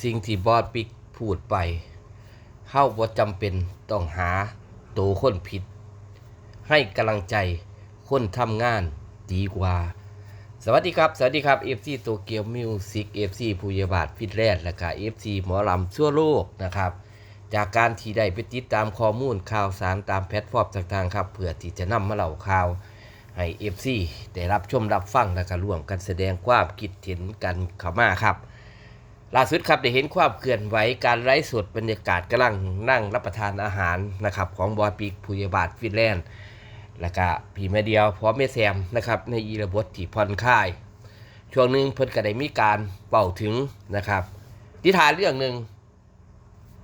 สิ่งที่บอสปิกพูดไปเฮาบ่จำเป็นต้องหาตัวคนผิด ให้กำลังใจคนทำงานดีกว่า สวัสดีครับ สวัสดีครับ FC โตเกียวมิวสิก FC ผู้ยาบาทฟิตแลนด์และก็ FC หมอลำทั่วโลกนะครับ จากการที่ได้ไปติดตามข้อมูลข่าวสารตามแพลตฟอร์มต่างๆครับเพื่อที่จะนำมาเล่าข่าวให้ FC ได้รับชมรับฟังและก็ร่วมกันแสดงความคิดเห็นกันเข้ามาครับ ล่าสุดครับได้เห็นความเคลื่อนไหวการไร้สดบรรยากาศกำลังนั่งรับประทานอาหารนะครับของบอยปีกผู้ยบาทฟินแลนด์ แล้วก็พี่แม่เดียวพร้อมแม่แซมนะครับในอีระบทที่ผ่อนคลาย ช่วงหนึ่งเพิ่นก็ได้มีการเป่าถึงนะครับนิทานเรื่องหนึ่ง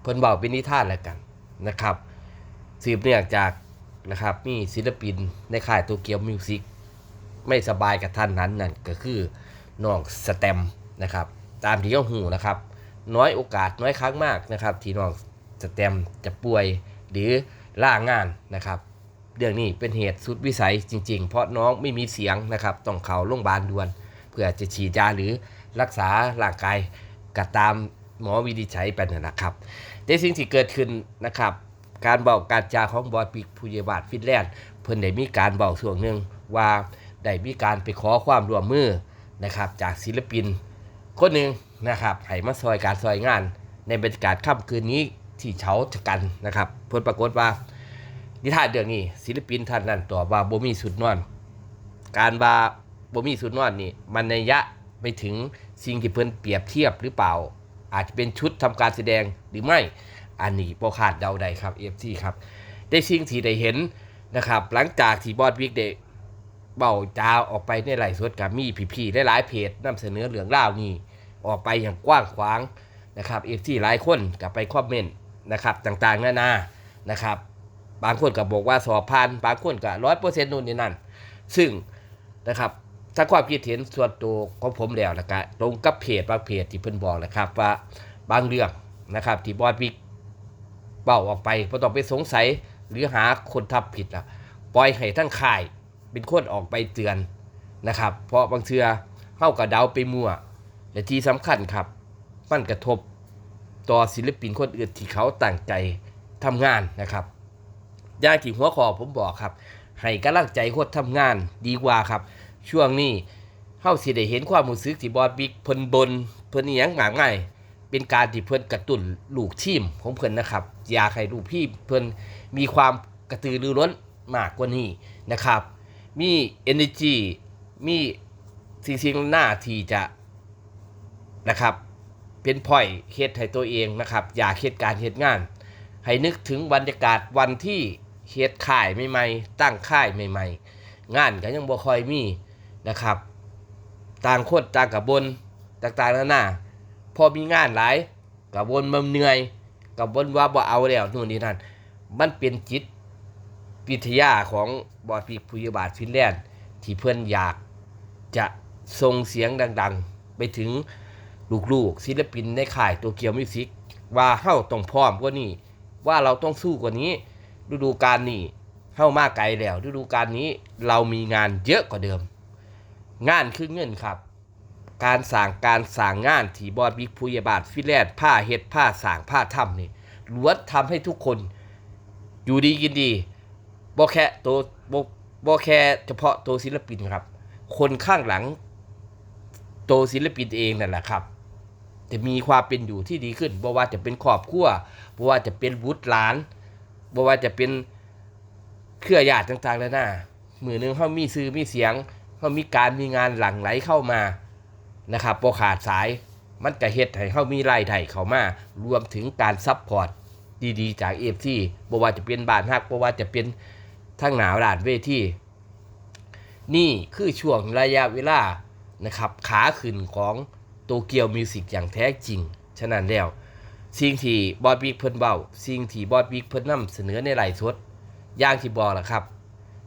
เพิ่นเบาเป็นนิทานแล้วกันนะครับ สืบเนื่องจากนะครับมีศิลปินในค่ายโตเกียวมิวสิกไม่สบายกับท่านนั้นนั่นก็คือน้องสแตมนะครับ ตามที่เขาหูนะครับ น้อยโอกาสน้อยครั้งมากนะครับ ที่น้องสแตมจะป่วยหรือล่างานนะครับเรื่องนี้เป็นเหตุสุดวิสัยจริง ๆ เพราะน้องไม่มีเสียงนะครับ ต้องเข้าโรงพยาบาลด่วน เพื่อจะฉีดยาหรือรักษาร่างกายก็ตามหมอวินิจฉัยไปนนนะครับแต่สิ่งที่เกิดขึ้นนะครับ การเบาการจาของบอยปิกผู้ใหญ่บาทฟินแลนด์เพิ่นได้มีการเบาส่วนหนึ่งว่าได้มีการไปขอความร่วมมือนะครับจากศิลปิน คนหนึ่งนะครับให้มาซอยการซอยงาน ในบรรยากาศค่ำคืนนี้ที่เฉาชะกันนะครับผลปรากฏว่า นิทานเรื่องนี้ ศิลปินท่านนั้นตอบว่าบ่มีสุดนอน การว่าบ่มีสุดนอนนี่ มันในยะไปถึงสิ่งที่เพิ่นเปรียบเทียบหรือเปล่า อาจจะเป็นชุดทำการแสดงหรือไม่อันนี้บ่คาดเดาได้ครับ FC ครับได้สิ่งที่ได้เห็นนะครับ หลังจากที่บอดวิกเดเบาจาออกไปในไลฟ์สดกับมีพี่ๆหลายๆเพจนำเสนอเรื่องราวนี้ ออกไปอย่างกว้างขวางนะครับ FC หลายคนกับไปคอมเมนต์นะครับต่างๆนานานะครับบางคนก็บอกว่าสอบผ่านบางคนก็ร้อยเปอร์เซ็นต์นู่นนี่นั่น ซึ่งนะครับถ้าความคิดเห็นส่วนตัวของผมแล้วนะครตรงกับเพจบางเพจที่เพิ่นบอกนะครับว่าบางเรื่องนะครับที่บอดวิกเป่าออกไปเพราะต้องไปสงสัยหรือหาคนทำผิดละปล่อยให้ทั้งค่ายเป็นคนออกไปเตือนนะครับ เพราะบางเทื่อเข้ากับเดาไปมั่ว และที่สำคัญครับ มันกระทบต่อศิลปินคนอื่นที่เขาตั้งใจทำงานนะครับอย่างที่หัวข้อผมบอกครับ ให้กำลังใจคนทำงานดีกว่าครับ ช่วงนี้เฮาสิได้เห็นความรู้สึกที่บอดบิ๊กเพิ่นบนเพิ่นอีหยังหมากง่ายเป็นการที่เพิ่นกระตุ้นลูกทีมของเพิ่นนะครับ อยากให้ลูกพี่เพิ่นมีความกระตือรือร้นมากกว่านี้นะครับ มี energy มีสิ่งสิ่งหน้าที่จะ นะครับ เป็นพ่อยเฮ็ดให้ตัวเองนะครับ อย่าเฮ็ดการเฮ็ดงาน ให้นึกถึงบรรยากาศวันที่เฮ็ดค่ายใหม่ๆ ตั้งค่ายใหม่ ๆ งานก็ยังบ่ค่อยมีนะครับ ต่างคนต่างกับบนต่างๆนานาพอมีงานหลายกับบนมันเหนื่อยกับบนว่าบ่เอาแล้วนู่นนี่นั่นมันเป็นจิตวิทยาของบอดปีกผู้ยบาทฟินแลนด์ที่เพื่อนอยากจะส่งเสียงดัง ๆ ไปถึง ลูกๆศิลปินในค่ายโตเกียวมิวสิกว่าเฮาต้องพร้อมกว่านี้ว่าเราต้องสู้กว่านี้ ฤดูกาลนี้เข้ามากไกลแล้ว ฤดูกาลนี้เรามีงานเยอะกว่าเดิม งานคือเงินครับ การสั่งการสั่งงานที่บอดบิกผู้ใหญ่บาทฟิแลนด์ผ้าเฮ็ดผ้าสั่งผ้าทำนี่ล้วนทำให้ทุกคนอยู่ดีกินดีบ่แค่ตัวบ่บ่แค่เฉพาะตัวศิลปินครับ คนข้างหลังตัวศิลปินเองนั่นแหละครับ จะมีความเป็นอยู่ที่ดีขึ้นบ่ว่าจะเป็นครอบครัวบ่ว่าจะเป็นบุตรหลานบ่ว่าจะเป็นเครือญาติต่างๆแล้วนะมือหนึงเขามีซื้อมีเสียงเขามีการมีงานหลั่งไหลเข้ามานะครับบ่ขาดสายมันก็เฮ็ดให้เขามีรายได้เข้ามารวมถึงการซัพพอร์ตดีๆ จาก FC บ่ว่าจะเป็นบ้านฮักบ่ว่าจะเป็นทั้งหนาวด่านเวทีนี่คือช่วงระยะเวลานะครับขาขึ้นของ โตเกียวมิวสิกอย่างแท้จริง ฉะนั้นแล้ว สิ่งที่บอดบิ๊กเพิ่นเบ้า สิ่งที่บอดบิ๊กเพิ่นนำเสนอในไลฟ์สดอย่างที่บอกล่ะครับ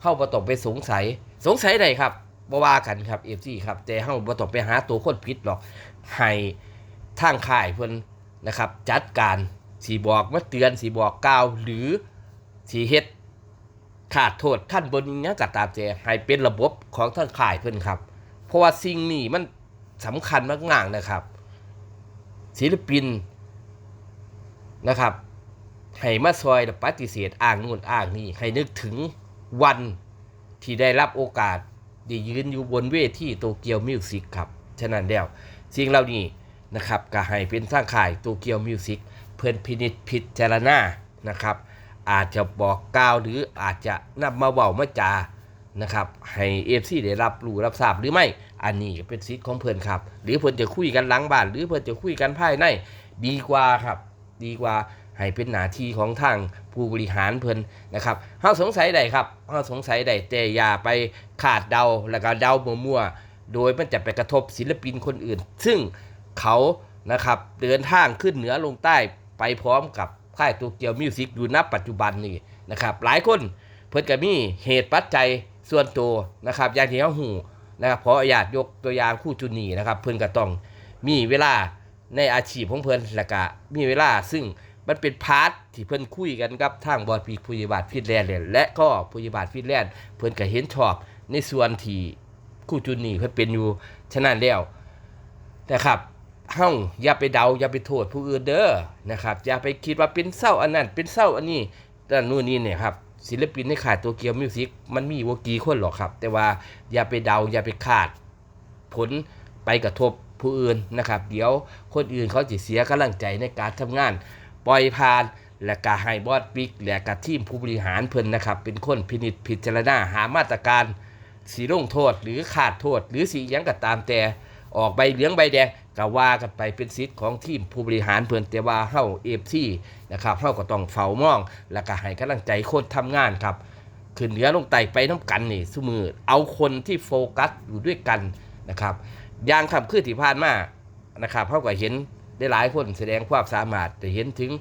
เฮาบ่ต้องไปสงสัย สงสัยใดครับบ่ว่ากันครับ FC ครับ แต่เฮาบ่ต้องไปหาตัวคนผิดหรอก ให้ทางค่ายเพิ่นนะครับ จัดการสิบอกมาเตือนสิบอกกล่าวหรือสิเฮ็ดขาดโทษท่านบนอิหยังก็ตามแต่ให้เป็นระบบของทางค่ายเพิ่นครับ เพราะว่าสิ่งนี้มัน สำคัญมากๆนะครับ ศิลปินนะครับให้มาซอยปฏิเสธอ้างนู่นอ้างนี่ให้นึกถึงวันที่ได้รับโอกาสได้ยืนอยู่บนเวทีโตเกียวมิวสิกครับ ฉะนั้นแล้วสิ่งเหล่านี้นะครับก็ให้เป็นทางข่ายโตเกียวมิวสิกเพื่อนพินิจพิจารณานะครับ อาจจะบอกกล่าวหรืออาจจะนำมาเว้ามาจานะครับ ให้เอฟซีได้รับรู้รับทราบหรือไม่ อันนี้เป็นสิทธิ์ของเพื่อนครับ หรือเพื่อนจะคุยกันหลังบ้าน หรือเพื่อนจะคุยกันภายในดีกว่าครับ ดีกว่าให้เป็นหน้าที่ของทางผู้บริหารเพิ่นนะครับเฮาสงสัยใดครับเฮาสงสัยใดแต่อย่าไปขาดเดาแล้วก็เดามั่วๆโดยมันจะไปกระทบศิลปินคนอื่น ซึ่งเขานะครับเดินทางขึ้นเหนือลงใต้ไปพร้อมกับค่ายโตเกียวมิวสิกอยู่ณปัจจุบันนี่นะครับหลายคนเพิ่นก็มีเหตุปัจจัยส่วนตัวนะครับอย่างที่เฮาหู นะครับเพราะอยากยกตัวอย่างคู่จุนีนะครับ เพิ่อนก็ต้องมีเวลาในอาชีพของเพิ่อนแล้วก็มีเวลาซึ่งมันเป็นพาร์ทที่เพิ่อนคุยกันกับทางบอดปีผู้ยิบาทฟินแลนด์และก็ผู้ยิบาทฟินแลนด์เพิ่อนก็เห็นชอบในส่วนที่คู่จุนีเพิ่นเป็นอยู่ฉะนั้นแล้วนะครับเฮาอย่าไปเดาอย่าไปโทษผู้อื่นเด้อนะครับอย่าไปคิดว่าเป็นเศร้าอันนั้นเป็นเศร้าอันนี้แต่นู่นนี่เนี่ยครับ ศิลปินในขายตัวเกียวมิวสิกมันมีวกีคนหรอกครับ แต่ว่าอย่าไปเดาอย่าไปคาด ผลไปกระทบผู้อื่นนะครับ เดี๋ยวคนอื่นเขาจะเสียกำลังใจในการทำงาน ปล่อยผ่านและก็ให้บอดปิกและก็ทีมผู้บริหารเพิ่นนะครับ เป็นคนพินิจพิจารณาหามาตรการสีลงโทษหรือขาดโทษ หรือสียังก็ตามแต่ออกใบเหลืองใบแดง ก็ว่ากันไปเป็นสิทธิ์ของทีมผู้บริหารเพิ่อนแต่ว่าเฮาเอฟซีนะครับเฮาก็ต้องเฝ้ามอง และก็ให้กำลังใจคนทำงานครับขึ้นเหนือลงใต้ไปน้ำกันนี่สมือเอาคนที่โฟกัสอยู่ด้วยกันนะครับอย่างคำคืนที่ผ่านมานะครับเขาก็เห็นได้หลายคนแสดงความสามารถแต่เห็นถึง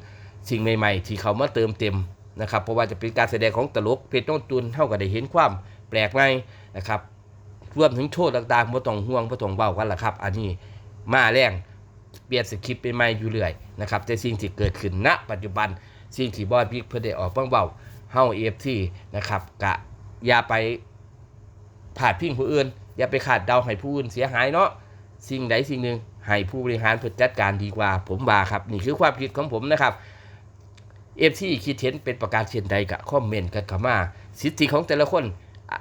สิ่งใหม่ ๆ ที่เขามาเติมเต็มนะครับเพราะว่าจะเป็นการแสดงของตลกเพชรน้องตุนเท่ากับได้เห็นความแปลกใหม่นะครับรวมถึงโชว์ต่างๆบ่ต้องห่วงบ่ต้องเบากันล่ะครับ อันนี้ มาแรงเปลี่ยนสคริปต์เป็นใหม่อยู่เรื่อยนะครับแต่สิ่งที่เกิดขึ้นณ ปัจจุบันสิ่งที่บอดบิ๊กเพื่อได้ออกบ้างเบาเฮาเอฟซีนะครับกะอย่าไปผาดพิงผู้อื่น อย่าไปขาดเดาให้ผู้อื่นเสียหายเนาะสิ่งใดสิ่งหนึ่งให้ผู้บริหารเพื่อจัดการดีกว่า ผมว่าครับ นี่คือความคิดของผมนะครับเอฟซีคิดเห็นเป็นประการเช่นใดกะคอมเมนต์กันเข้ามา สิทธิของแต่ละคน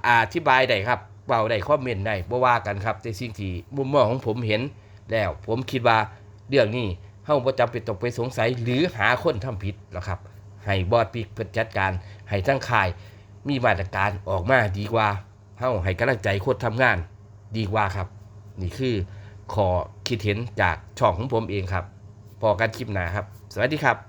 อ่าอธิบายได้ครับเบาได้คอมเมนต์ได้บ่ว่ากันครับ แต่สิ่งที่มุมมองของผมเห็น แล้ว ผมคิดว่าเรื่องนี้เฮาบ่จำเป็นต้องไปสงสัยหรือหาคนทำผิดหรอกครับให้บอดปีกเพิ่นจัดการให้ทั้งค่ายมีมาตรการออกมาดีกว่าเฮาให้กำลังใจคนทำงานดีกว่าครับ นี่คือขอคิดเห็นจากช่องของผมเองครับพอกันคลิปหน้าครับ สวัสดีครับ